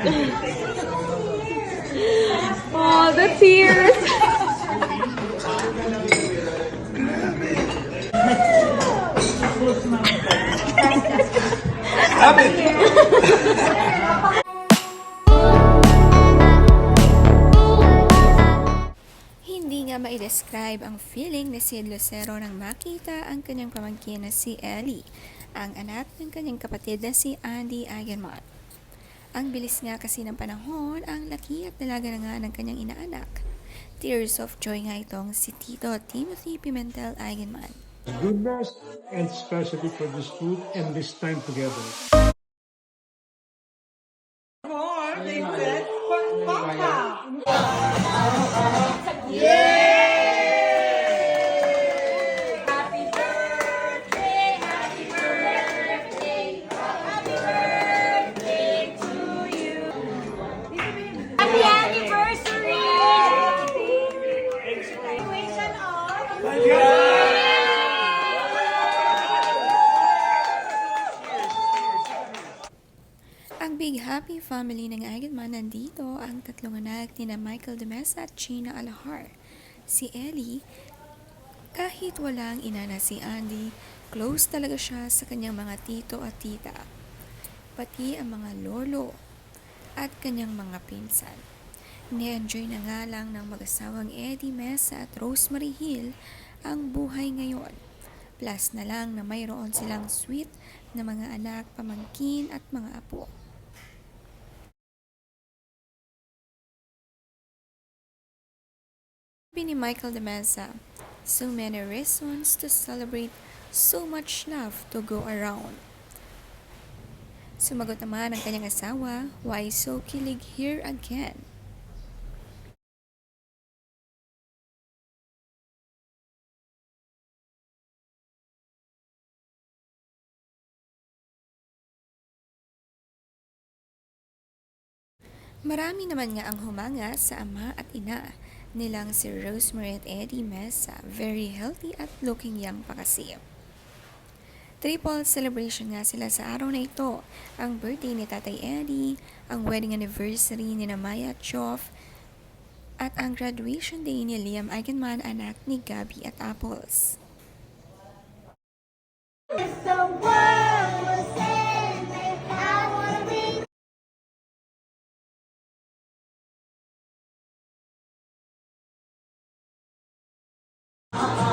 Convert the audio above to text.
Oh, the tears. Hindi nga ma-describe ang feeling ni Sid Lucero nang makita ang kanyang pamangkin na si Ellie, ang anak ng kanyang kapatid na si Andy Eigenman. Ang bilis nga kasi ng panahon, ang laki at dalaga na nga ng kanyang inaanak. Tears of joy nga itong si Tito Timothy Pimentel Eigenman. goodness and especially for this food and this time together. Big Happy Family ng Eigenman nandito ang tatlong anak ni na Michael de Mesa at Gina Alahar. Si Ellie, kahit walang ina na si Andy, close talaga siya sa kanyang mga tito at tita. Pati ang mga lolo at kanyang mga pinsan. Ni-enjoy na nga lang ng mag-asawang Eddie Mesa at Rosemary Hill ang buhay ngayon. Plus na lang na mayroon silang sweet na mga anak, pamangkin at mga apo. Sabi ni Michael de Mesa, so many reasons to celebrate, so much love to go around. Sumagot naman ang kanyang asawa, why so kilig here again? Marami naman nga ang humanga sa ama at ina nilang si Rosemary at Eddie Mesa. Very healthy at looking young pa kasi. Triple celebration nga sila sa araw na ito. Ang birthday ni Tatay Eddie, ang wedding anniversary ni na Maya at Chof, at ang graduation day ni Liam Eigenman anak ni Gabby at Apples. 아, 아.